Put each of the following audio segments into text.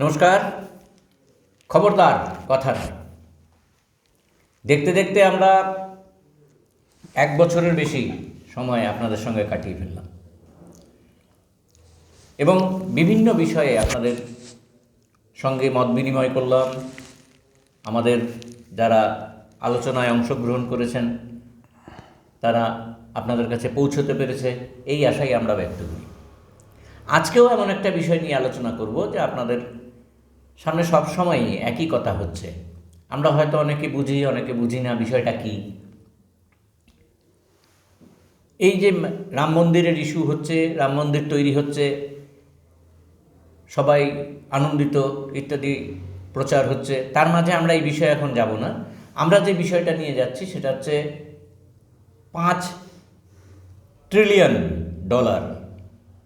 নমস্কার। খবরদার, কথা দেখতে দেখতে আমরা এক বছরের বেশি সময় আপনাদের সঙ্গে কাটিয়ে ফেললাম। এবং বিভিন্ন বিষয়ে আপনাদের সঙ্গে মত বিনিময় করলাম। আমাদের যারা আলোচনায় অংশগ্রহণ করেছেন, তারা আপনাদের কাছে পৌঁছতে পেরেছে, এই আশাই আমরা ব্যক্ত করি। আজকেও এমন একটা বিষয় নিয়ে আলোচনা করব যে আপনাদের সামনে সব সময়ই একই কথা হচ্ছে। আমরা হয়তো অনেকে বুঝি অনেকে বুঝি না বিষয়টা কি। এই যে রাম মন্দিরের ইস্যু হচ্ছে, রাম মন্দির তৈরি হচ্ছে, সবাই আনন্দিত ইত্যাদি প্রচার হচ্ছে, তার মাঝে আমরা এই বিষয়ে এখন যাব না। আমরা যে বিষয়টা নিয়ে যাচ্ছি সেটা হচ্ছে পাঁচ ট্রিলিয়ন ডলার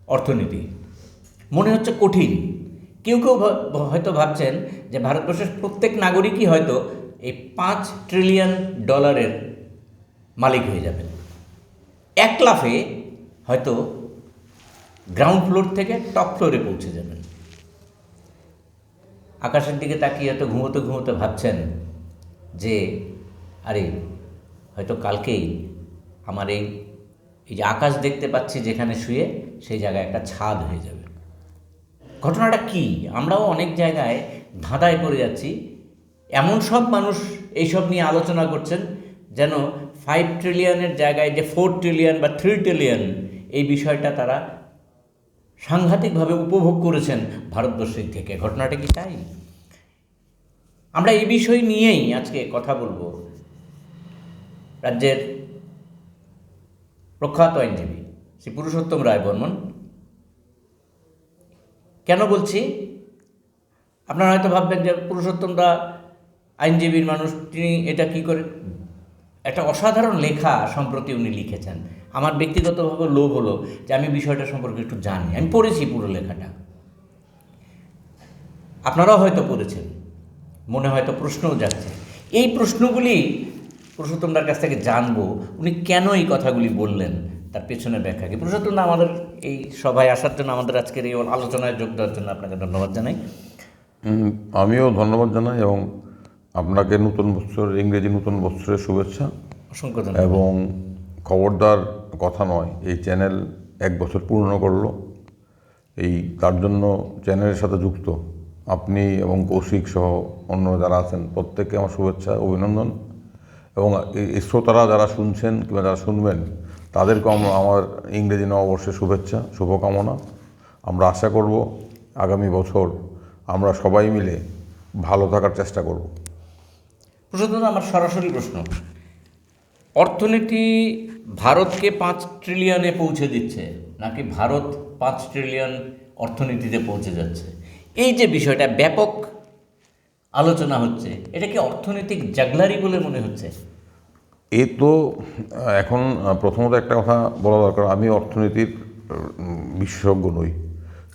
অর্থনীতি। মনে হচ্ছে কঠিন। কেউ কেউ হয়তো ভাবছেন যে ভারতবর্ষের প্রত্যেক নাগরিকই হয়তো এই পাঁচ ট্রিলিয়ন ডলারের মালিক হয়ে যাবেন। এক লাফে হয়তো গ্রাউন্ড ফ্লোর থেকে টপ ফ্লোরে পৌঁছে যাবেন। আকাশের দিকে তাকিয়ে হয়তো ঘুমোতে ঘুমোতে ভাবছেন যে, আরে, হয়তো কালকেই আমার এই এই যে আকাশ দেখতে পাচ্ছি যেখানে শুয়ে, সেই জায়গায় একটা ছাদ হয়ে যাবে। ঘটনাটা কি? আমরাও অনেক জায়গায় ধাঁধায় পড়ে যাচ্ছি। এমন সব মানুষ এইসব নিয়ে আলোচনা করছেন যেন ফাইভ ট্রিলিয়নের জায়গায় যে ফোর ট্রিলিয়ন বা থ্রি ট্রিলিয়ন এই বিষয়টা তারা সাংঘাতিকভাবে উপভোগ করেছেন ভারতবর্ষের থেকে। ঘটনাটা কি তাই? আমরা এই বিষয় নিয়েই আজকে কথা বলব। রাজ্যের প্রখ্যাত আইনজীবী শ্রী পুরুষোত্তম রায় বর্মন কেন বলছি? আপনারা হয়তো ভাববেন যে পুরুষোত্তমরা আইনজীবীর মানুষ, তিনি এটা কি করে? একটা অসাধারণ লেখা সম্প্রতি উনি লিখেছেন। আমার ব্যক্তিগতভাবে লোভ হলো যে আমি বিষয়টা সম্পর্কে একটু জানি। আমি পড়েছি পুরো লেখাটা। আপনারাও হয়তো পড়েছেন। মনে হয়তো প্রশ্নও যাচ্ছে। এই প্রশ্নগুলি পুরুষোত্তমদার কাছ থেকে জানব। উনি কেন এই কথাগুলি বললেন? তার পেছনে ব্যাখ্যা কি? পুরুষোত্তমদা আমাদের এই সভায় আসার জন্য আমাদের আজকের এই আলোচনায় যোগ দেওয়ার জন্য আপনাকে ধন্যবাদ জানাই। আমিও ধন্যবাদ জানাই এবং আপনাকে নতুন বছর ইংরেজি নতুন বছরের শুভেচ্ছা অসংখ্য এবং খবরদার কথা নয় এই চ্যানেল এক বছর পূর্ণ করল। এই তার জন্য চ্যানেলের সাথে যুক্ত আপনি এবং কৌশিক সহ অন্য যারা আছেন প্রত্যেককে আমার শুভেচ্ছা অভিনন্দন। এবং এই শ্রোতারা যারা শুনছেন কিংবা যারা শুনবেন তাদেরকেও আমরা আমার ইংরেজি নববর্ষের শুভেচ্ছা, শুভকামনা। আমরা আশা করব আগামী বছর আমরা সবাই মিলে ভালো থাকার চেষ্টা করব। পুরুষোত্তম আমার সরাসরি প্রশ্ন। অর্থনীতি ভারতকে পাঁচ ট্রিলিয়নে পৌঁছে দিচ্ছে, নাকি ভারত পাঁচ ট্রিলিয়ন অর্থনীতিতে পৌঁছে যাচ্ছে? এই যে বিষয়টা ব্যাপক আলোচনা হচ্ছে, এটা কি অর্থনৈতিক জাগলারি বলে মনে হচ্ছে? এ তো এখন প্রথমত একটা কথা বলা দরকার আমি অর্থনীতির বিশেষজ্ঞ নই।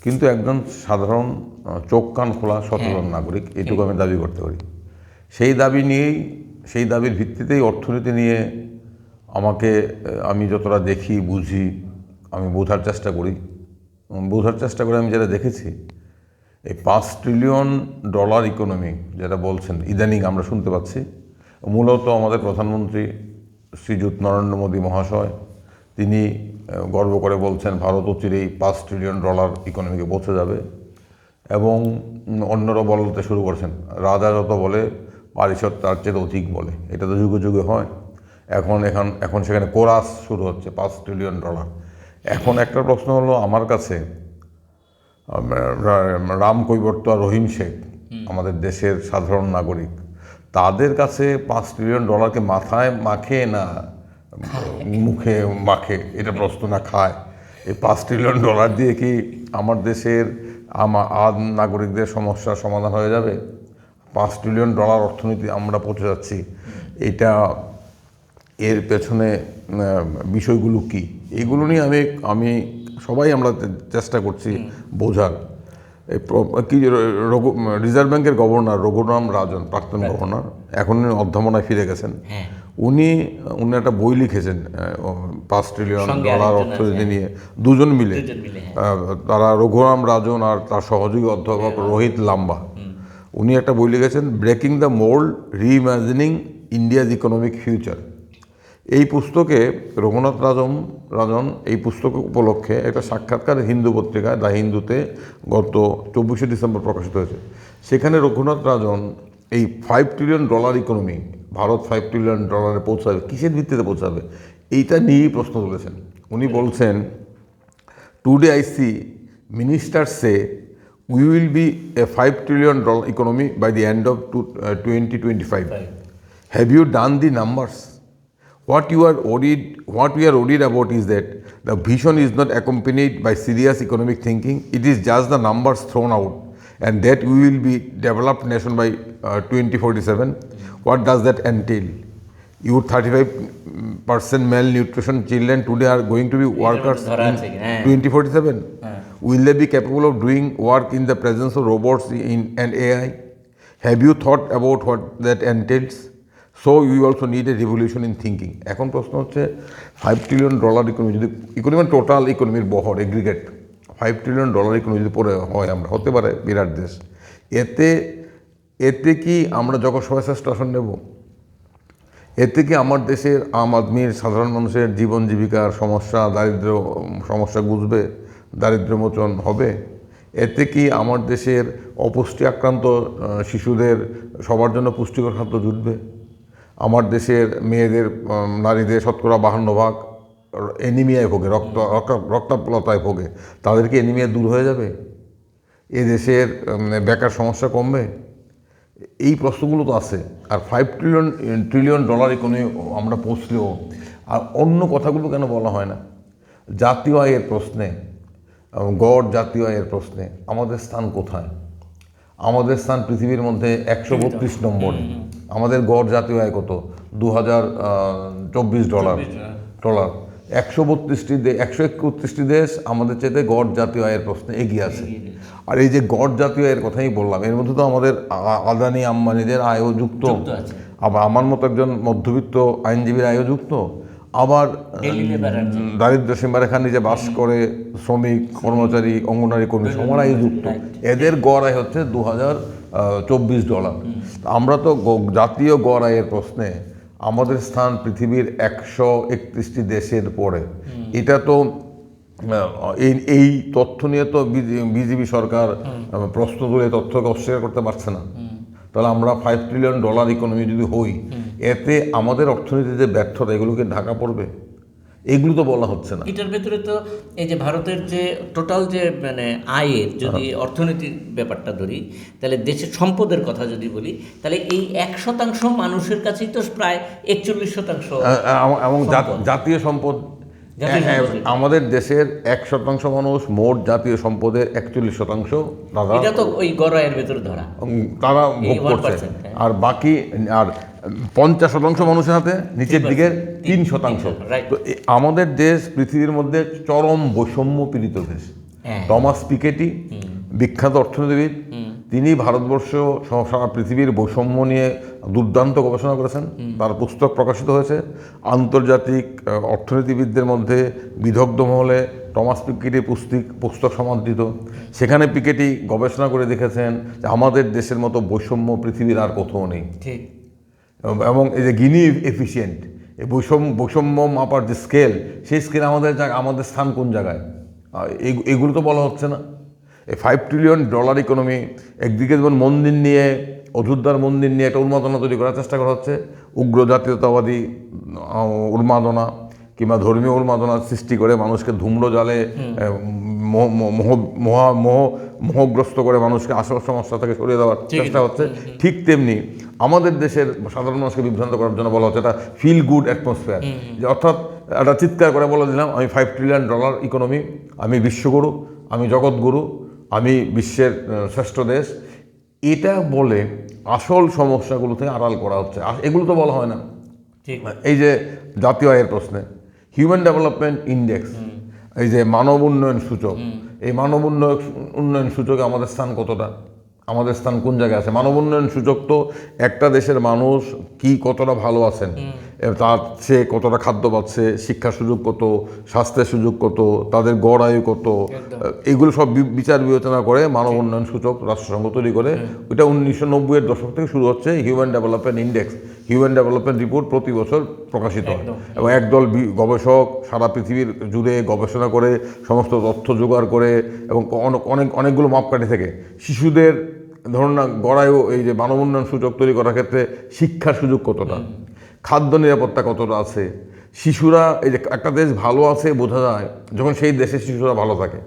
কিন্তু একজন সাধারণ চোখ কান খোলা সচেতন নাগরিক এটুকু আমি দাবি করতে পারি। সেই দাবি নিয়েই সেই দাবির ভিত্তিতেই অর্থনীতি নিয়ে আমাকে আমি যতটা দেখি বুঝি আমি বোঝার চেষ্টা করি। বোঝার চেষ্টা করে আমি যেটা দেখেছি এই পাঁচ ট্রিলিয়ন ডলার ইকোনমি যেটা বলছেন ইদানিং আমরা শুনতে পাচ্ছি মূলত আমাদের প্রধানমন্ত্রী শ্রীযুত নরেন্দ্র মোদী মহাশয় তিনি গর্ব করে বলছেন ভারত অচিরেই পাঁচ ট্রিলিয়ন ডলার ইকোনমিকে পৌঁছে যাবে এবং অন্যরা বলতে শুরু করেছেন রাজা যত বলে পারিষদ তার চেয়ে অধিক বলে। এটা তো যুগে যুগে হয়। এখন এখন এখন সেখানে কোরাস শুরু হচ্ছে পাঁচ ট্রিলিয়ন ডলার এখন একটা প্রশ্ন হলো আমার কাছে রাম কৈবর্ত আর রহিম শেখ আমাদের দেশের সাধারণ নাগরিক তাদের কাছে পাঁচ ট্রিলিয়ন ডলারকে মাথায় মাখে না মুখে মাখে এটা প্রশ্ন না খায়। এই পাঁচ ট্রিলিয়ন ডলার দিয়ে কি আমার দেশের আমা আদ নাগরিকদের সমস্যার সমাধান হয়ে যাবে? পাঁচ ট্রিলিয়ন ডলার অর্থনীতি আমরা পৌঁছে যাচ্ছি। এটা এর পেছনে বিষয়গুলো কি? এগুলো নিয়ে আমি আমি সবাই আমরা চেষ্টা করছি বোঝার। কি রঘু রিজার্ভ ব্যাংকের গভর্নর রঘুরাম রাজন প্রাক্তন গভর্নর এখন উনি অধ্যাপনায় ফিরে গেছেন। হ্যাঁ। উনি উনি একটা বই লিখেছেন পাঁচ ট্রিলিয়ন ডলার অর্থনীতি নিয়ে। দুজন মিলে। হ্যাঁ। তারা রঘুরাম রাজন আর তার সহযোগী অধ্যাপক রোহিত লাম্বা। উনি একটা বই লিখেছেন breaking the mould reimagining India's economic future এই পুস্তকে রঘুনাথ রাজন রাজন এই পুস্তক উপলক্ষে একটা সাক্ষাৎকার হিন্দু পত্রিকায় দ্য হিন্দুতে গত চব্বিশে ডিসেম্বর প্রকাশিত হয়েছে সেখানে রঘুনাথ রাজন এই five trillion dollar economy Bharat five trillion ডলারে পৌঁছাবে কিসের ভিত্তিতে পৌঁছাবে এইটা নিয়েই প্রশ্ন তুলেছেন উনি বলছেন Today I see ministers say we will be a 5 trillion dollar economy by the end of two- uh, 2025. Right. Have you done the numbers? What you are worried, what we are worried about is that the vision is not accompanied by serious economic thinking. It is just the numbers thrown out and that we will be developed nation by uh, 2047. What does that entail? You 35 percent malnutrition children today are going to be workers in 2047. Will they be capable of doing work in the presence of robots in, and AI? Have you thought about what that entails? So you also need a revolution in thinking এখন প্রশ্ন হচ্ছে five trillion dollar economy যদি economy total ইকোনমির বহর aggregate five trillion dollar economy যদি পরে হয় আমরা, হতে পারে বিরাট দেশ। এতে এতে কি আমরা যখন সবাই শ্রেষ্ঠ আসন নেব? এতে কি আমার দেশের আম আদমির সাধারণ মানুষের জীবন জীবিকার সমস্যা, দারিদ্র, সমস্যা বুঝবে? দারিদ্র মোচন হবে? এতে কি আমার দেশের অপুষ্টি আক্রান্ত শিশুদের সবার জন্য পুষ্টিকর খাদ্য জুটবে? আমার দেশের মেয়েদের নারীদের শতকরা বাহান্ন ভাগ এনিমিয়ায় ভোগে, রক্ত, রক্ত- রক্তাপ্লতায় ভোগে। তাদেরকে এনিমিয়া দূর হয়ে যাবে? এ দেশের বেকার সমস্যা কমবে? এই প্রশ্নগুলো তো আছে। আর five trillion trillion dollar economy আমরা পৌঁছলেও, আর অন্য কথাগুলো কেন বলা হয় না? জাতীয় আয়ের প্রশ্নে, গড় জাতীয় আয়ের প্রশ্নে, আমাদের স্থান কোথায়? আমাদের স্থান পৃথিবীর মধ্যে একশো বত্রিশ নম্বরে। আমাদের গড় জাতীয় আয় কত? দু হাজার চব্বিশ ডলার। ডলার। একশো বত্রিশটি একশো একত্রিশটি দেশ আমাদের চাইতে গড় জাতীয় আয়ের প্রশ্নে এগিয়ে আছে। আর এই যে গড় জাতীয় আয়ের কথাই বললাম এর মধ্যে তো আমাদের আদানি আম্বানিদের আয়ও যুক্ত। যুক্ত আবার আমার মতো একজন মধ্যবিত্ত আইনজীবীর আয়ও যুক্ত। আবার দারিদ্র সীমারেখার নিচে বাস করে শ্রমিক কর্মচারী অঙ্গনারী কর্মী সবার যুক্ত। এদের গড় আয় হচ্ছে দু হাজার চব্বিশ ডলার। আমরা তো জাতীয় গড় আয়ের প্রশ্নে আমাদের স্থান পৃথিবীর একশো একত্রিশটি দেশের পরে। এটা তো এই এই তথ্য নিয়ে তো বিজেপি সরকার প্রশ্ন তুলে তথ্যকে অস্বীকার করতে পারছে না। তাহলে আমরা ফাইভ ট্রিলিয়ন ডলার ইকোনমি যদি হই এতে আমাদের অর্থনীতিতে ব্যর্থতা এগুলোকে ঢাকা পড়বে? এগুলো তো বলা হচ্ছে না। এটার ভেতরে তো এই যে ভারতের যে টোটাল যে মানে আয়ের যদি অর্থনীতির ব্যাপারটা ধরি তাহলে দেশের সম্পদের কথা যদি বলি তাহলে এই এক শতাংশ মানুষের কাছেই তো প্রায় একচল্লিশ শতাংশ এবং জাতীয় সম্পদ এ- সম্পদ। আমাদের দেশের এক শতাংশ মানুষ মোট জাতীয় সম্পদের একচল্লিশ শতাংশ তারা এটা তো ওই গড়াইয়ের ভেতরে ধরা। তারা ভোগ করছে। 1%, হ্যাঁ। আর বাকি আর পঞ্চাশ শতাংশ মানুষের হাতে নিচের দিকে তিন শতাংশ। তো আমাদের দেশ পৃথিবীর মধ্যে চরম বৈষম্য পীড়িত দেশ। হ্যাঁ। টমাস পিকেটি বিখ্যাত অর্থনীতিবিদ তিনি ভারতবর্ষ সারা পৃথিবীর বৈষম্য নিয়ে দুর্দান্ত গবেষণা করেছেন। তার পুস্তক প্রকাশিত হয়েছে। আন্তর্জাতিক অর্থনীতিবিদদের মধ্যে বিদগ্ধ মহলে টমাস পিকেটি পুস্তিক পুস্তক সমাদৃত। সেখানে পিকেটি গবেষণা করে দেখেছেন যে আমাদের দেশের মতো বৈষম্য পৃথিবীর আর কোথাও নেই। ঠিক। এবং- এই যে গিনি এফিসিয়েন্ট এই বৈষম্য বৈষম্য মাপার যে স্কেল সেই স্কেল আমাদের আমাদের স্থান কোন জায়গায়? এগুলো তো বলা হচ্ছে না। এই ফাইভ ট্রিলিয়ন ডলার ইকোনমি একদিকে যেমন মন্দির নিয়ে অযোধ্যার মন্দির নিয়ে একটা উন্মাদনা তৈরি করার চেষ্টা করা হচ্ছে উগ্র জাতীয়তাবাদী উন্মাদনা কিংবা ধর্মীয় উন্মাদনা সৃষ্টি করে মানুষকে ধূম্র জালে আহ, মোহ- মোহ- মোহ- মোহ মোহগ্রস্ত করে মানুষকে আসল সমস্যা থেকে সরিয়ে দেওয়ার চেষ্টা হচ্ছে। ঠিক তেমনি আমাদের দেশের সাধারণ মানুষকে বিভ্রান্ত করার জন্য বলা হচ্ছে এটা ফিল গুড অ্যাটমসফিয়ার যে অর্থাৎ একটা চিৎকার করে বলে দিলাম আমি ফাইভ ট্রিলিয়ন ডলার ইকোনমি আমি বিশ্বগুরু আমি জগৎগুরু আমি বিশ্বের শ্রেষ্ঠ দেশ। এটা বলে আসল সমস্যাগুলো থেকে আড়াল করা হচ্ছে। এগুলো তো বলা হয় না। ঠিক। এই যে জাতীয় আয়ের প্রশ্নে হিউম্যান ডেভেলপমেন্ট ইন্ডেক্স এই যে মানব উন্নয়ন সূচক এই মানব উন্নয়ন উন্নয়ন সূচকে আমাদের স্থান কতটা? আমাদের স্থান কোন জায়গায় আছে? মানব উন্নয়ন সূচক তো একটা দেশের মানুষ কি কতটা ভালো আছেন? তার সে কতটা খাদ্য পাচ্ছে? শিক্ষার সুযোগ কত? স্বাস্থ্যের সুযোগ কত? তাদের গড় আয়ু কত? এগুলো সব বিচার বিবেচনা করে মানব উন্নয়ন সূচক রাষ্ট্রসংঘ তৈরি করে ওইটা উনিশশো নব্বইয়ের দশক থেকে শুরু হচ্ছে human development index human development report প্রতি বছর প্রকাশিত হয়। এবং একদল গবেষক সারা পৃথিবীর জুড়ে গবেষণা করে সমস্ত তথ্য জোগাড় করে এবং অনেক অনেক অনেকগুলো মাপকাঠি থেকে শিশুদের ধরুন না গড়ায়ু এই যে মানব উন্নয়ন সূচক তৈরি করার ক্ষেত্রে শিক্ষার সুযোগ কতটা? খাদ্য নিরাপত্তা কতটা আছে? শিশুরা এই যে একটা দেশ ভালো আছে বোঝা যায় যখন সেই দেশের শিশুরা ভালো থাকে।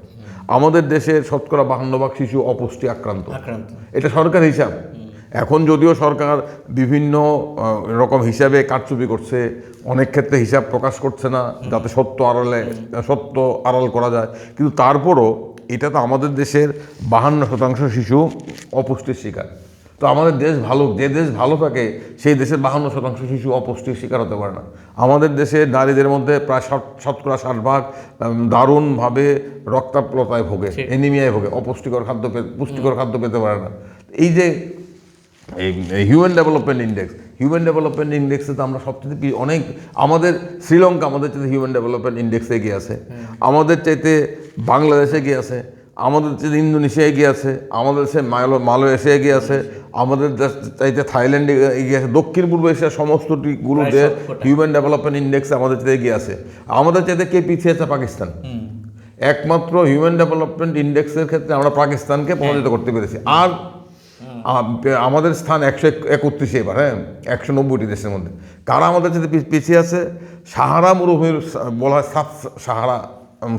আমাদের দেশে শতকরা বাহান্ন ভাগ শিশু অপুষ্টি আক্রান্ত। আক্রান্ত। এটা সরকার হিসাব। এখন যদিও সরকার বিভিন্ন রকম হিসাবে কারচুপি করছে অনেক ক্ষেত্রে হিসাব প্রকাশ করছে না যাতে সত্য আড়ালে সত্য আড়াল করা যায়। কিন্তু তারপরও এটা তো আমাদের দেশের বাহান্ন শতাংশ শিশু অপুষ্টির শিকার। তো আমাদের দেশ ভালো যে দেশ ভালো থাকে সেই দেশের বাহান্ন শতাংশ শিশু অপুষ্টির শিকার হতে পারে না। আমাদের দেশে নারীদের মধ্যে প্রায় ষাট শতকরা ষাট ভাগ দারুণভাবে রক্তাপ্লতায় ভোগে এনিমিয়ায় ভোগে অপুষ্টিকর খাদ্য পুষ্টিকর খাদ্য পেতে পারে না। এই যে এই human development index human development ইন্ডেক্সে তো আমরা সবচেয়ে অনেক আমাদের শ্রীলঙ্কা আমাদের চাইতে হিউম্যান ডেভেলপমেন্ট ইন্ডেক্সে এগিয়ে আছে। আমাদের চাইতে বাংলাদেশে এগিয়ে আছে। আমাদের চাইতে ইন্দোনেশিয়া এগিয়ে আছে। আমাদের দেশে মালো মালয়েশিয়া এগিয়ে আছে। আমাদের দেশ চাইতে থাইল্যান্ড এগিয়ে আছে। দক্ষিণ পূর্ব এশিয়ার সমস্তগুলো প্রায় দেশ হিউম্যান ডেভেলপমেন্ট ইন্ডেক্সে আমাদের চাইতে এগিয়ে আছে। আমাদের চাইতে কে পিছিয়ে আছে? পাকিস্তান। একমাত্র হিউম্যান ডেভেলপমেন্ট ইন্ডেক্সের ক্ষেত্রে আমরা পাকিস্তানকে পরাজিত করতে পেরেছি। আর আমাদের স্থান একশো একত্রিশে এবার হ্যাঁ? একশো নব্বইটি দেশের মধ্যে। কারা আমাদের সাথে পিছিয়ে আছে? সাহারা মরুভূমির বলা হয় সাত সাহারা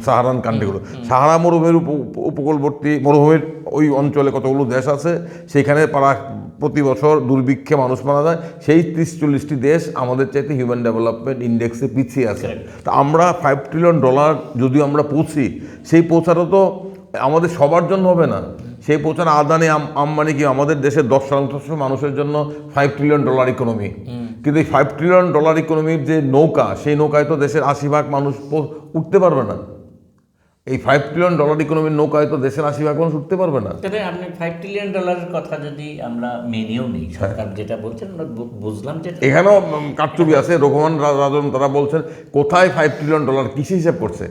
সাহারান কান্ট্রিগুলো। সাহারা মরুভূমির উপ- উপ- উপকূলবর্তী মরুভূমির ওই অঞ্চলে কতগুলো দেশ আছে? সেখানে পারা প্রতি বছর দুর্ভিক্ষে মানুষ মারা যায়। সেই ত্রিশ চল্লিশটি দেশ আমাদের চাইতে হিউম্যান ডেভেলপমেন্ট ইন্ডেক্সে পিছিয়ে আছে। তা আমরা ফাইভ ট্রিলিয়ন ডলার যদিও আমরা পৌঁছি সেই পৌঁছাটা তো আমাদের সবার জন্য হবে না। সেই পৌঁছানো আদানি আম- আম্বানি কি আমাদের দেশের দশ শতাংশ মানুষের জন্য ফাইভ ট্রিলিয়ন ডলার ইকোনমি কিন্তু এই ফাইভ ট্রিলিয়ন ডলার ইকোনমির যে নৌকা সেই নৌকায় তো দেশের আশি ভাগ মানুষ উঠতে পারবে না। এই ফাইভ ট্রিলিয়ন ডলার ইকোনমির নৌকায় তো দেশের আশি ভাগ মানুষ উঠতে পারবে না। তবে আপনি ফাইভ ট্রিলিয়ন ডলারের কথা যদি আমরা মেনেও নেই সরকার যেটা বলছেন আমরা বুঝলাম যে এখানেও কারচুপি আছে রঘুমান রাজন তারা বলছেন কোথায় ফাইভ ট্রিলিয়ন ডলার কিসে হিসাব করছে?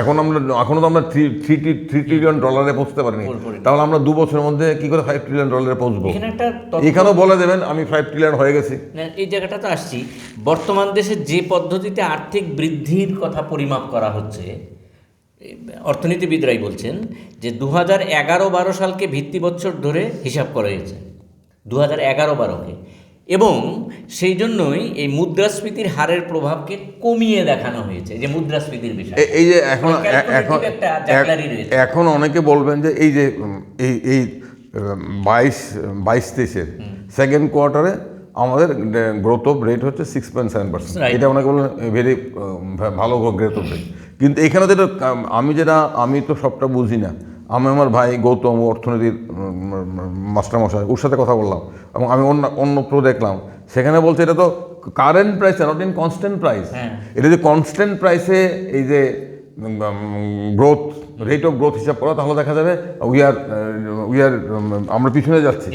এখন আমরা এখনও তো আমরা থ্রি থ্রি থ্রি ট্রিলিয়ন ডলারে পৌঁছতে পারিনি। তাহলে আমরা দু বছরের মধ্যে কি করে ফাইভ ট্রিলিয়ন ডলারে পৌঁছবো? এখানেও বলে দেবেন আমি ফাইভ ট্রিলিয়ন হয়ে গেছি। এই জায়গাটা তো আসছি। বর্তমান দেশে যে পদ্ধতিতে আর্থিক বৃদ্ধির কথা পরিমাপ করা হচ্ছে অর্থনীতিবিদরাই বলছেন যে দু হাজার এগারো বারো সালকে ভিত্তি বছর ধরে হিসাব করা হয়েছে। দু হাজার এগারো বারোকে। এবং সেই জন্যই এই মুদ্রাস্ফীতির হারের প্রভাবকে কমিয়ে দেখানো হয়েছে যে মুদ্রাস্ফীতির বিষয়। এই যে এখন এখন। এখন অনেকে বলবেন যে এই যে এই এই বাইশ বাইশ তেইশের সেকেন্ড কোয়ার্টারে আমাদের গ্রোথ অফ রেট হচ্ছে সিক্স পয়েন্ট সেভেন পার্সেন্ট এটা অনেকে বলেন ভেরি ভালো গ্রোথ অফ রেট কিন্তু এখানে যেটা উম, আমি যেটা আমি তো সবটা বুঝি না। আমি আমার ভাই গৌতম অর্থনীতির মাস্টারমশাই ওর সাথে কথা বললাম এবং আমি অন্য অন্যত্র দেখলাম। সেখানে বলছে এটা তো current price not in constant price. এটা যে কনস্ট্যান্ট প্রাইসে এই যে গ্রোথ রেট অফ গ্রোথ হিসাব করা তাহলে দেখা যাবে উই আর উই আর আমরা পিছনে যাচ্ছি।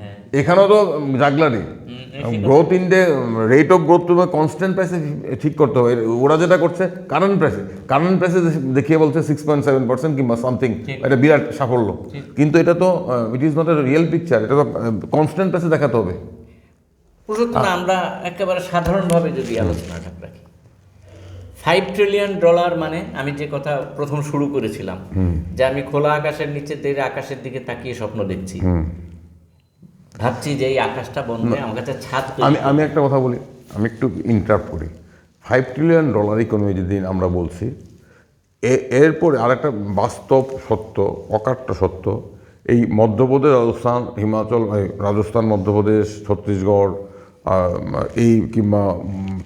হ্যাঁ। এখানেও তো jugglery growth in the rate of growth তুমি কনস্ট্যান্ট প্রাইসে ঠিক করতে হবে। ওরা যেটা করছে কারেন্ট প্রাইসে কারেন্ট প্রাইসে দেখিয়ে বলছে সিক্স পয়েন্ট সেভেন পার্সেন্ট কিংবা সামথিং এটা বিরাট সাফল্য। কিন্তু এটা তো it is not a real picture এটা তো কনস্ট্যান্ট প্রাইসে দেখাতে হবে। আমরা একেবারে সাধারণভাবে যদি আলোচনাটা রাখি ফাইভ ট্রিলিয়ন ডলার মানে আমি যে কথা প্রথম শুরু করেছিলাম যে আমি খোলা আকাশের নিচে দিয়ে আকাশের দিকে তাকিয়ে স্বপ্ন দেখছি। ভাবছি যে এই আকাশটা বন্ধ আমার কাছে ছাদ আমি আমি একটা কথা বলি আমি একটু ইন্টারাপ্ট করি। ফাইভ ট্রিলিয়ন ডলার ইকোনমি যেদিন আমরা বলছি এ- এরপরে আরেকটা বাস্তব সত্য অকাট্য সত্য এই মধ্যপ্রদেশ রাজস্থান হিমাচল রাজস্থান মধ্যপ্রদেশ ছত্তিশগড় এই কিংবা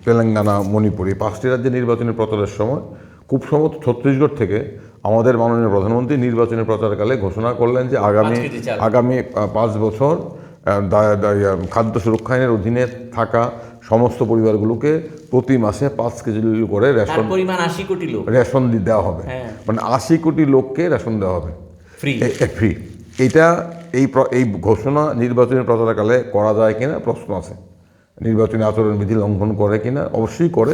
তেলেঙ্গানা মণিপুর এই পাঁচটি রাজ্যে নির্বাচনী প্রচারের সময় খুব সম্ভবত ছত্তিশগড় থেকে আমাদের মাননীয় প্রধানমন্ত্রী নির্বাচনী প্রচারকালে ঘোষণা করলেন যে আগামী আগামী পাঁচ বছর খাদ্য সুরক্ষা আইনের অধীনে থাকা সমস্ত পরিবারগুলোকে প্রতি মাসে পাঁচ কেজি করে রেশন পরিমাণ আশি কোটি লোক। রেশন দেওয়া হবে। হ্যাঁ। মানে আশি কোটি লোককে রেশন দেওয়া হবে। ফ্রি। ফ্রি। এটা এই এই ঘোষণা নির্বাচনী প্রচারকালে করা যায় কিনা প্রশ্ন আছে। নির্বাচনী আচরণবিধি লঙ্ঘন করে কিনা অবশ্যই করে।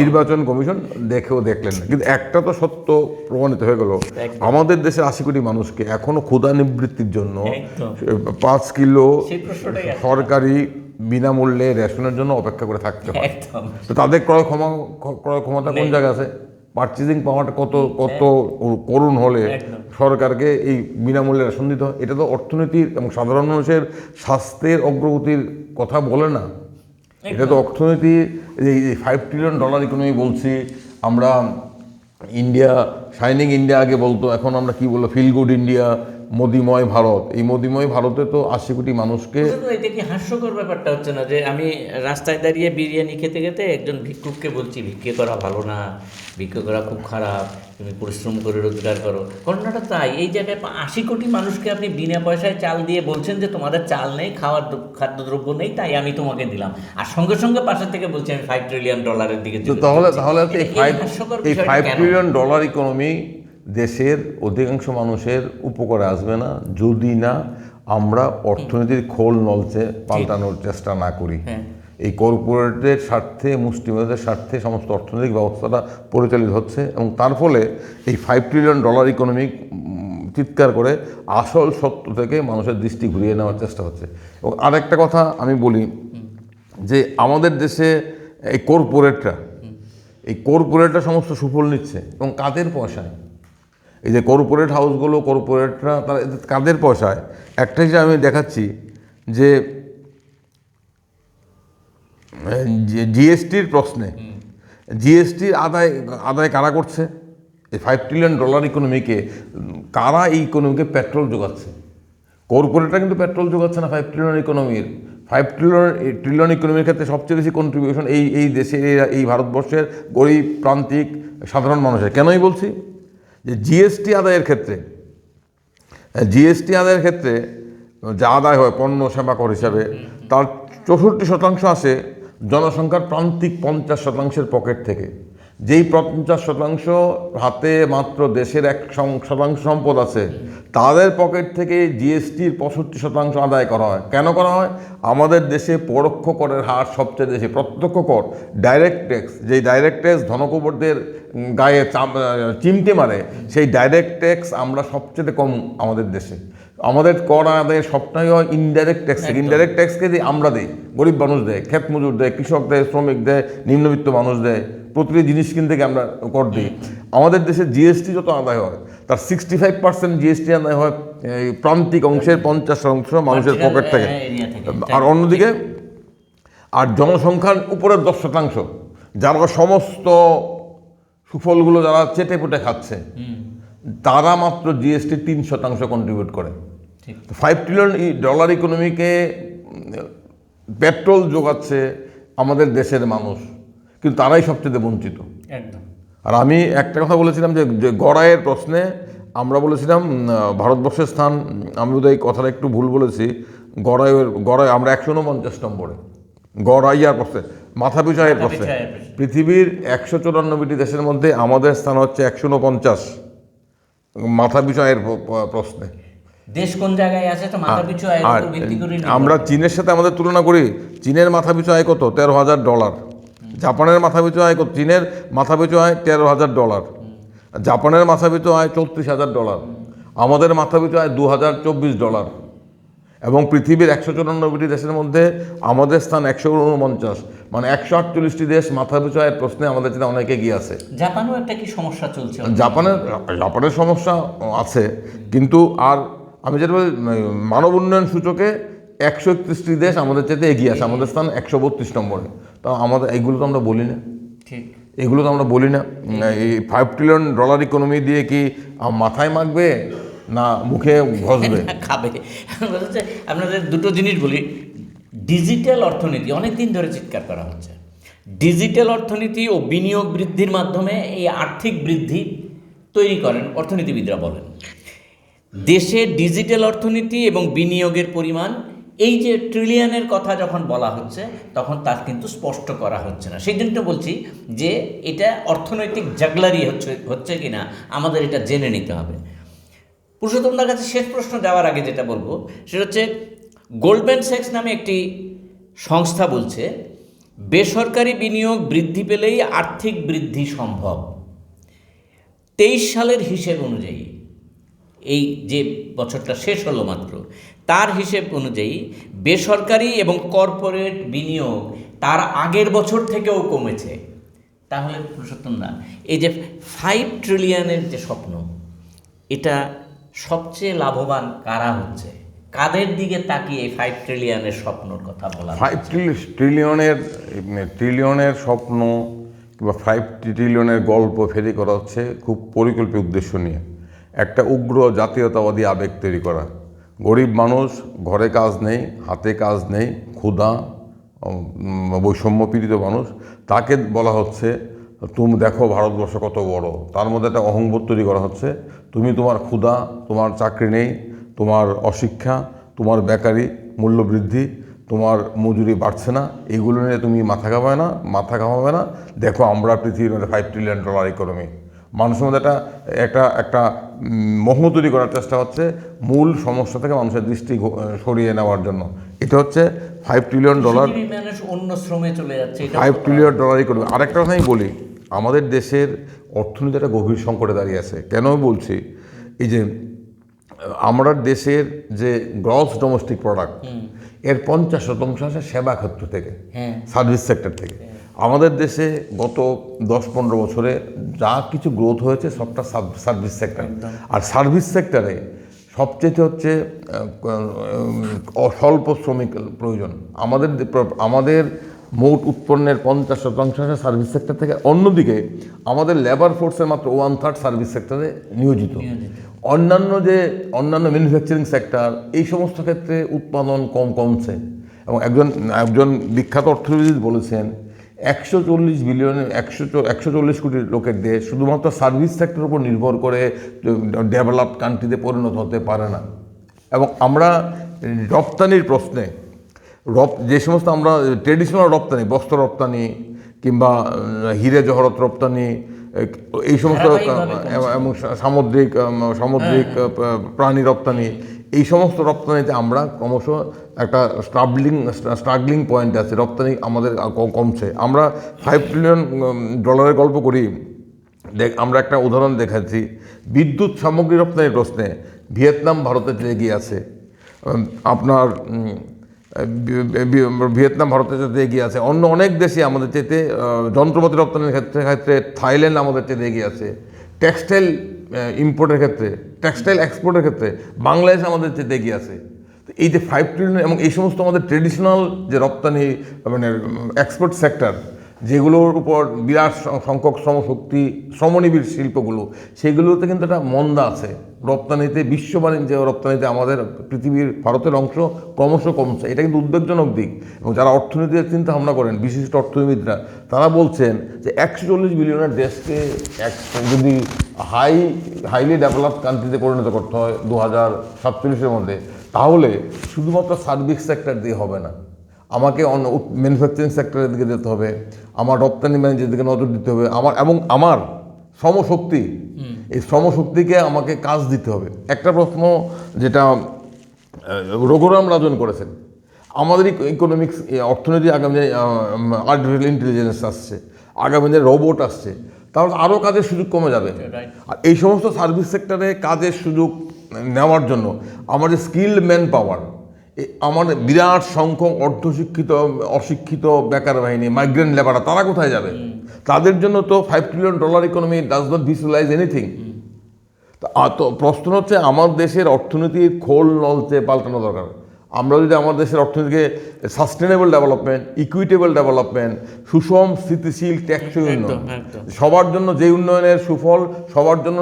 নির্বাচন কমিশন দেখেও দেখলেন না। কিন্তু একটা তো সত্য প্রমাণিত হয়ে গেল। আমাদের দেশের আশি কোটি মানুষকে এখনও ক্ষুধা নিবৃত্তির জন্য পাঁচ কিলো। সরকারি বিনামূল্যে রেশনের জন্য অপেক্ষা করে থাকতে হয়। তো তাদের ক্রয় ক্ষমা ক্রয় ক্ষমতা কোন জায়গায় আছে? পারচেজিং পাওয়াটা কত কত করুণ হলে সরকারকে এই বিনামূল্যে রেশন দিতে হয়? এটা তো অর্থনীতির এবং সাধারণ মানুষের স্বাস্থ্যের অগ্রগতির কথা বলে না। এটা তো অর্থনীতি এই ফাইভ ট্রিলিয়ন ডলার ইকোনমি বলছি আমরা ইন্ডিয়া শাইনিং ইন্ডিয়া আগে বলতো এখন আমরা কি বলব ফিল গুড ইন্ডিয়া মোদিময় ভারত। এই মোদিময় ভারতে তো আশি কোটি মানুষকে এটা কি হাস্যকর ব্যাপারটা হচ্ছে না যে আমি রাস্তায় দাঁড়িয়ে বিরিয়ানি খেতে খেতে একজন ভিক্ষুককে বলছি ভিক্ষে করা ভালো না ভিক্ষে করা খুব খারাপ তুমি পরিশ্রম করে রোজগার করো। ঘটনাটা তাই। এই জায়গায় আশি কোটি মানুষকে আপনি বিনা পয়সায় চাল দিয়ে বলছেন যে তোমাদের চাল নেই খাওয়ার খাদ্যদ্রব্য নেই তাই আমি তোমাকে দিলাম। আর সঙ্গে সঙ্গে পাশে থেকে বলছি আমি ফাইভ ট্রিলিয়ন ডলারের দিকে তাহলে তাহলে এই ফাইভ? ট্রিলিয়ন ডলার ইকোনমি দেশের অধিকাংশ মানুষের উপকারে আসবে না যদি না আমরা অর্থনীতির খোল নলচে পাল্টানোর চেষ্টা না করি। হ্যাঁ। এই কর্পোরেটের স্বার্থে মুষ্টিমেয়দের স্বার্থে সমস্ত অর্থনৈতিক ব্যবস্থাটা পরিচালিত হচ্ছে এবং তার ফলে এই ফাইভ ট্রিলিয়ন ডলার ইকোনমিক চিৎকার করে আসল সত্য থেকে মানুষের দৃষ্টি ঘুরিয়ে নেওয়ার চেষ্টা হচ্ছে। এবং আরেকটা কথা আমি বলি যে আমাদের দেশে এই কর্পোরেটরা এই কর্পোরেটরা সমস্ত সুফল নিচ্ছে এবং কাদের পয়সায়? এই যে কর্পোরেট হাউসগুলো কর্পোরেটরা তারা কাদের পয়সায় একটা যে আমি দেখাচ্ছি যে জিএসটির প্রশ্নে জিএসটির আদায় আদায় কারা করছে? এই ফাইভ ট্রিলিয়ন ডলার ইকোনমিকে কারা এই ইকোনমিকে পেট্রোল যোগাচ্ছে? কর্পোরেটরা কিন্তু পেট্রোল যোগাচ্ছে না ফাইভ ট্রিলিয়ন ইকোনমির ফাইভ ট্রিলিয়ন ট্রিলিয়ন ইকোনমির ক্ষেত্রে সবচেয়ে বেশি কন্ট্রিবিউশন এই এই দেশের এই ভারতবর্ষের গরিব, প্রান্তিক, সাধারণ মানুষের। কেনই বলছি? যে জিএসটি আদায়ের ক্ষেত্রে জিএসটি আদায়ের ক্ষেত্রে যা আদায় হয় পণ্য সেবা কর হিসাবে তার চৌষট্টি শতাংশ আসে জনসংখ্যার প্রান্তিক পঞ্চাশ শতাংশের পকেট থেকে। যেই পঞ্চাশ শতাংশ হাতে মাত্র দেশের এক শতাংশ সম্পদ আছে, তাদের পকেট থেকে জিএসটির পঁয়ষট্টি শতাংশ আদায় করা হয়। কেন করা হয়? আমাদের দেশে পরোক্ষ করের হার সবচেয়ে বেশি, প্রত্যক্ষ কর ডাইরেক্ট ট্যাক্স যেই ডাইরেক্ট ট্যাক্স ধনকুবরদের গায়ে চাম- চিমটে মারে, সেই ডাইরেক্ট ট্যাক্স আমরা সবচেয়ে কম আমাদের দেশে। আমাদের কর আদায় সবটাই হয় ইনডাইরেক্ট ট্যাক্স থেকে। ইনডাইরেক্ট ট্যাক্সকে দিই আমরা দিই গরিব মানুষ দেয় ক্ষেত মজুর দেয় কৃষক দেয় শ্রমিক দেয় নিম্নবিত্ত মানুষ দেয় প্রতিটি জিনিস কিনতে আমরা কর দিই। আমাদের দেশে জিএসটি যত আদায় হয় তার সিক্সটি ফাইভ পার্সেন্ট জিএসটি আদায় হয় এই প্রান্তিক অংশের পঞ্চাশ শতাংশ মানুষের পকেট হ্যাঁ, থেকে। আর অন্যদিকে আর জনসংখ্যার উপরের দশ শতাংশ যারা সমস্ত সুফলগুলো যারা চেটে পুটে খাচ্ছে তারা মাত্র জিএসটি তিন শতাংশ কন্ট্রিবিউট করে। ফাইভ ট্রিলিয়ন ডলার ইকোনমিকে পেট্রোল যোগাচ্ছে আমাদের দেশের মানুষ কিন্তু তারাই সবচেয়ে বঞ্চিত। একদম। আর আমি একটা কথা বলেছিলাম যে গড়াইয়ের প্রশ্নে আমরা বলেছিলাম ভারতবর্ষের স্থান আমি বোধহয় এই কথাটা একটু ভুল বলেছি গড়াইয়ের গড়াই আমরা একশো উনপঞ্চাশ নম্বরে। গড়াইয়ার প্রশ্নে মাথা পিছু আয়ের প্রশ্নে। প্রশ্নে। পৃথিবীর একশো চুরানব্বইটি দেশের মধ্যে আমাদের স্থান হচ্ছে একশো উনপঞ্চাশ। মাথা পিছু আয়ের প্র- প্র- প্রশ্নে। দেশ কোন জায়গায় আছে তো মাথা পিছু আয়ের উপর ভিত্তি করে আমরা চীনের সাথে আমাদের তুলনা করি চীনের মাথা পিছু আয় কত? তেরো হাজার ডলার। জাপানের মাথা পিছু আয় কত? চীনের মাথা পিছু আয় তেরো হাজার ডলার। জাপানের মাথা পিছু আয় চৌত্রিশ হাজার ডলার। আমাদের মাথা পিছু আয় দু হাজার চব্বিশ ডলার। এবং পৃথিবীর একশো চুরানব্বইটি দেশের মধ্যে আমাদের স্থান একশো উনপঞ্চাশ। মানে একশো আটচল্লিশটি দেশ মাথা পিছু আয়ের প্রশ্নে আমাদের চেয়ে অনেকে এগিয়ে আছে। জাপানও একটা কি সমস্যা চলছে? জাপানের জাপানের সমস্যা আছে কিন্তু আর আমি যেটা বলি মানব উন্নয়ন সূচকে একশো একত্রিশটি দেশ আমাদের চাইতে এগিয়ে আছে। আমাদের স্থান একশো বত্রিশ নম্বরে। তো আমাদের এইগুলো তো আমরা বলি না। ঠিক। এগুলো তো আমরা বলি না। এই ফাইভ ট্রিলিয়ন ডলার ইকোনমি দিয়ে কি মাথায় মাখবে? না মুখে ঘষবে। খাবে। হচ্ছে আপনাদের দুটো জিনিস বলি ডিজিটাল অর্থনীতি, অনেক দিন ধরে চিৎকার করা হচ্ছে। ডিজিটাল অর্থনীতি ও বিনিয়োগ বৃদ্ধির মাধ্যমে এই আর্থিক বৃদ্ধি তৈরি করেন অর্থনীতিবিদরা বলেন। দেশে ডিজিটাল অর্থনীতি এবং বিনিয়োগের পরিমাণ, এই যে ট্রিলিয়নের কথা যখন বলা হচ্ছে, তখন তার কিন্তু স্পষ্ট করা হচ্ছে না। সেই জন্য বলছি যে এটা অর্থনৈতিক জাগলারি হচ্ছে হচ্ছে কিনা, আমাদের এটা জেনে নিতে হবে। পুরুষোত্তমদার কাছে শেষ প্রশ্ন যাওয়ার আগে যেটা বলব, সেটা হচ্ছে গোল্ডম্যান স্যাক্স নামে একটি সংস্থা বলছে, বেসরকারি বিনিয়োগ বৃদ্ধি পেলেই আর্থিক বৃদ্ধি সম্ভব। তেইশ সালের হিসেব অনুযায়ী, এই যে বছরটা শেষ হলো মাত্র, তার হিসেব অনুযায়ী বেসরকারি এবং কর্পোরেট বিনিয়োগ তার আগের বছর থেকেও কমেছে। তাহলে পুরুষোত্তম না এই যে ফাইভ ট্রিলিয়নের যে স্বপ্ন, এটা সবচেয়ে লাভবান কারা হচ্ছে? কাদের দিকে তাকিয়ে ফাইভ ট্রিলিয়নের স্বপ্নর কথা বলা? ফাইভ ট্রিলিয়নের ট্রিলিয়নের স্বপ্ন কিংবা ফাইভ ট্রিলিয়নের গল্প ফেরি করা হচ্ছে খুব পরিকল্পিত উদ্দেশ্য নিয়ে। একটা উগ্র জাতীয়তাবাদী আবেগ তৈরি করা। গরিব মানুষ, ঘরে কাজ নেই, হাতে কাজ নেই, ক্ষুধা বৈষম্য পীড়িত মানুষ, তাকে বলা হচ্ছে তুমি দেখো ভারতবর্ষ কত বড়। তার মধ্যে একটা অহংবোধ তৈরি করা হচ্ছে। তুমি তোমার ক্ষুধা, তোমার চাকরি নেই, তোমার অশিক্ষা, তোমার বেকারি মূল্যবৃদ্ধি, তোমার মজুরি বাড়ছে না, এগুলো নিয়ে তুমি মাথা ঘামাবে না, মাথা ঘামাবে না। দেখো আমরা পৃথিবীর মধ্যে ফাইভ ট্রিলিয়ন ডলার ইকোনমি মানুষের মধ্যে একটা একটা একটা মোহ তৈরি করার চেষ্টা হচ্ছে মূল সমস্যা থেকে মানুষের দৃষ্টি সরিয়ে নেওয়ার জন্য। এটা হচ্ছে ফাইভ ট্রিলিয়ন ডলার অন্য শ্রমে চলে যাচ্ছে ফাইভ ট্রিলিয়ন ডলারই করবে। আরেকটা কথা আমি বলি আমাদের দেশের অর্থনীতি একটা গভীর সংকটে দাঁড়িয়ে আছে। কেন বলছি? এই যে আমরা দেশের যে গ্রস ডোমেস্টিক প্রোডাক্টের পঞ্চাশ শতাংশ আসে সেবা ক্ষেত্র থেকে হ্যাঁ। সার্ভিস সেক্টর থেকে। আমাদের দেশে গত দশ পনেরো বছরে যা কিছু গ্রোথ হয়েছে সবটা সার্ভিস সেক্টর আর সার্ভিস সেক্টরে সবচেয়ে হচ্ছে আহ, আহ, স্বল্প শ্রমিক প্রয়োজন। আমাদের আমাদের মোট উৎপন্নের পঞ্চাশ শতাংশ সার্ভিস সেক্টর থেকে। অন্যদিকে আমাদের লেবার ফোর্সের মাত্র ওয়ান থার্ড সার্ভিস সেক্টরে নিয়োজিত। অন্যান্য যে অন্যান্য ম্যানুফ্যাকচারিং সেক্টর এই সমস্ত ক্ষেত্রে উৎপাদন কম কমছে। এবং একজন একজন বিখ্যাত অর্থনীতিবিদ বলেছেন একশো চল্লিশ বিলিয়ন একশো একশো চল্লিশ কোটি লোকের দেশ শুধুমাত্র সার্ভিস সেক্টরের উপর নির্ভর করে ডেভেলপড কান্ট্রিতে পরিণত হতে পারে না। এবং আমরা রপ্তানির প্রশ্নে রপ যে সমস্ত আমরা ট্রেডিশনাল রপ্তানি বস্ত্র রপ্তানি কিংবা হিরে জহরত রপ্তানি এই সমস্ত এবং- এবং সামুদ্রিক সামুদ্রিক প্রাণী রপ্তানি এই সমস্ত রপ্তানিতে আমরা ক্রমশ একটা স্ট্রাগলিং স্ট্রাগলিং পয়েন্ট আছে। রপ্তানি আমাদের কমছে। আমরা ফাইভ ট্রিলিয়ন ডলারের গল্প করি। দেখ, আমরা একটা উদাহরণ দেখাচ্ছি। বিদ্যুৎ সামগ্রী রপ্তানির প্রশ্নে ভিয়েতনাম ভারতের চেয়ে এগিয়ে আছে আপনার ভিয়েতনাম ভারতের সাথে এগিয়ে আছে অন্য অনেক দেশে আমাদের চেতে যন্ত্রপাতি রপ্তানির ক্ষেত্রে ক্ষেত্রে থাইল্যান্ড আমাদের চেয়ে এগিয়ে আছে। টেক্সটাইল ইম্পোর্টের ক্ষেত্রে টেক্সটাইল এক্সপোর্টের ক্ষেত্রে বাংলাদেশ আমাদের চেয়ে এগিয়ে আছে। এই যে ফাইভ ট্রিলিয়ন এবং এই সমস্ত আমাদের ট্রেডিশনাল যে রপ্তানি মানে এক্সপোর্ট সেক্টর যেগুলোর উপর বিরাট সংখ্যক শ্রমশক্তি শ্রমনিবিড় শিল্পগুলো, সেগুলোতে কিন্তু একটা মন্দা আছে। রপ্তানিতে, বিশ্ব বাণিজ্য রপ্তানিতে আমাদের পৃথিবীর, ভারতের অংশ ক্রমশ কমছে। এটা কিন্তু উদ্বেগজনক দিক। এবং যারা অর্থনীতির চিন্তা ভাবনা করেন, বিশিষ্ট অর্থনীতিবিদরা, তারা বলছেন যে একশো চল্লিশ বিলিয়নের দেশকে এক, যদি হাই হাইলি ডেভেলপ কান্ট্রিতে পরিণত করতে হয় দু হাজার সাতচল্লিশের মধ্যে, তাহলে শুধুমাত্র সার্ভিস সেক্টর দিয়ে হবে না। আমাকে অন্য ম্যানুফ্যাকচারিং সেক্টরের দিকে যেতে হবে আমার রপ্তানি ম্যানেজের দিকে নজর দিতে হবে আমার এবং আমার শ্রমশক্তি এই শ্রমশক্তিকে আমাকে কাজ দিতে হবে। একটা প্রশ্ন যেটা রঘুরাম রাজন করেছেন। আমাদের ইকোনমিক্স অর্থনীতি আগামী আর্টিফিশিয়াল ইন্টেলিজেন্স আসছে আগামী দিনে রোবট আসছে তাহলে আরও কাজের সুযোগ কমে যাবে। আর এই সমস্ত সার্ভিস সেক্টরে কাজের সুযোগ নেওয়ার জন্য আমাদের স্কিল ম্যান পাওয়ার আমাদের বিরাট সংখ্যক অর্ধশিক্ষিত অশিক্ষিত বেকার বাহিনী মাইগ্রেন্ট লেবাররা তারা কোথায় যাবে? তাদের জন্য তো five trillion dollar economy does not visualise anything তো তো প্রশ্ন হচ্ছে আমার দেশের অর্থনীতির খোল নলচে পাল্টানো দরকার। আমরা যদি আমাদের দেশের অর্থনীতিকে সাস্টেনেবল ডেভেলপমেন্ট ইকুইটেবল ডেভেলপমেন্ট সুষম স্থিতিশীল ট্যাক্সই উন্নয়ন। সবার জন্য যে উন্নয়নের সুফল সবার জন্য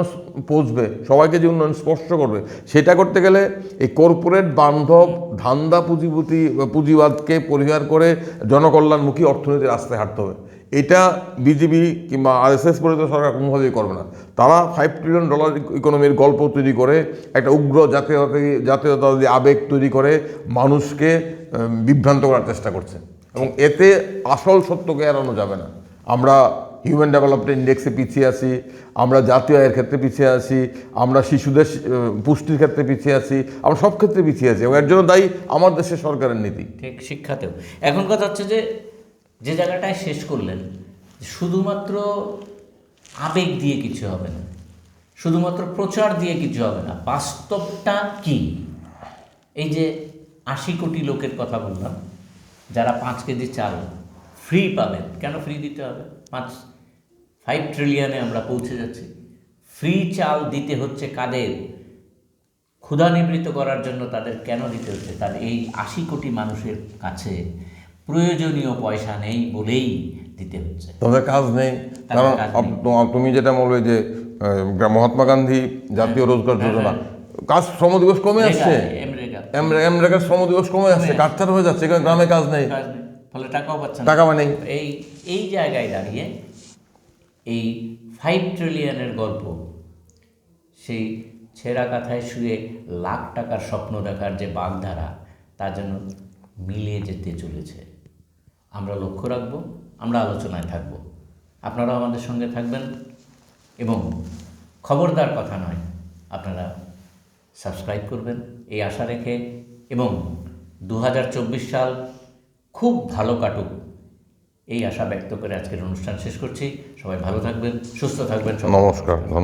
পৌঁছবে সবাইকে যে উন্নয়ন স্পর্শ করবে সেটা করতে গেলে এই কর্পোরেট বান্ধব ধান্দা পুঁজিপতি পুঁজিবাদকে পরিহার করে জনকল্যাণমুখী অর্থনীতির রাস্তায় হাঁটতে হবে এটা বিজেপি কিংবা আর এস আরএসএস পরিচিত সরকার কোনোভাবেই করবে না। তারা ফাইভ ট্রিলিয়ন ডলার ইকোনমির গল্প তৈরি করে, একটা উগ্র জাতীয়তাবাদী জাতীয়তাবাদী আবেগ তৈরি করে মানুষকে বিভ্রান্ত করার চেষ্টা করছে। এবং এতে আসল সত্যকে এড়ানো যাবে না। আমরা হিউম্যান ডেভেলপমেন্ট ইন্ডেক্সে পিছিয়ে আছি, আমরা জাতীয় আয়ের ক্ষেত্রে পিছিয়ে আছি, আমরা শিশুদের পুষ্টির ক্ষেত্রে পিছিয়ে আছি, আমরা সব ক্ষেত্রে পিছিয়ে আছি এবং এর জন্য দায়ী আমার দেশের সরকারের নীতি। ঠিক, শিক্ষাতেও। এখন কথা হচ্ছে যে যে জায়গাটায় শেষ করলেন শুধুমাত্র আবেগ দিয়ে কিছু হবে না, শুধুমাত্র প্রচার দিয়ে কিছু হবে না, বাস্তবটা কি? এই যে আশি কোটি লোকের কথা বললাম, যারা পাঁচ কেজি চাল ফ্রি পাবেন, কেন ফ্রি দিতে হবে? পাঁচ ফাইভ ট্রিলিয়নে আমরা পৌঁছে যাচ্ছি। ফ্রি চাল দিতে হচ্ছে কাদের? ক্ষুধা নিবৃত্ত করার জন্য তাদের কেন দিতে হচ্ছে? তার এই আশি কোটি মানুষের কাছে প্রয়োজনীয় পয়সা নেই বলেই দিতে হচ্ছে। তাদের কাজ নেই। কারণ তোমা- যেটা বলবে যে মহাত্মা গান্ধী জাতীয় রোজগার যোজনা কাজ শ্রম দিবস কমে আসছে। এমরেকার শ্রম দিবস কমে আসছে কাটছাট হয়ে যাচ্ছে এখানে গ্রামে কাজ নেই। কাজ নেই ফলে টাকাও পাচ্ছে টাকা মানে এই এই জায়গায় দাঁড়িয়ে এই ফাইভ ট্রিলিয়নের গল্প সেই ছেঁড়া কাথায় শুয়ে লাখ টাকার স্বপ্ন দেখার যে বাগধারা তার জন্য মিলিয়ে যেতে চলেছে। আমরা লক্ষ্য রাখব, আমরা আলোচনায় থাকব। আপনারাও আমাদের সঙ্গে থাকবেন এবং খবরদার কথা নয়, আপনারা সাবস্ক্রাইব করবেন এই আশা রেখে এবং দু হাজার চব্বিশ সাল খুব ভালো কাটুক এই আশা ব্যক্ত করে আজকের অনুষ্ঠান শেষ করছি। সবাই ভালো থাকবেন, সুস্থ থাকবেন নমস্কার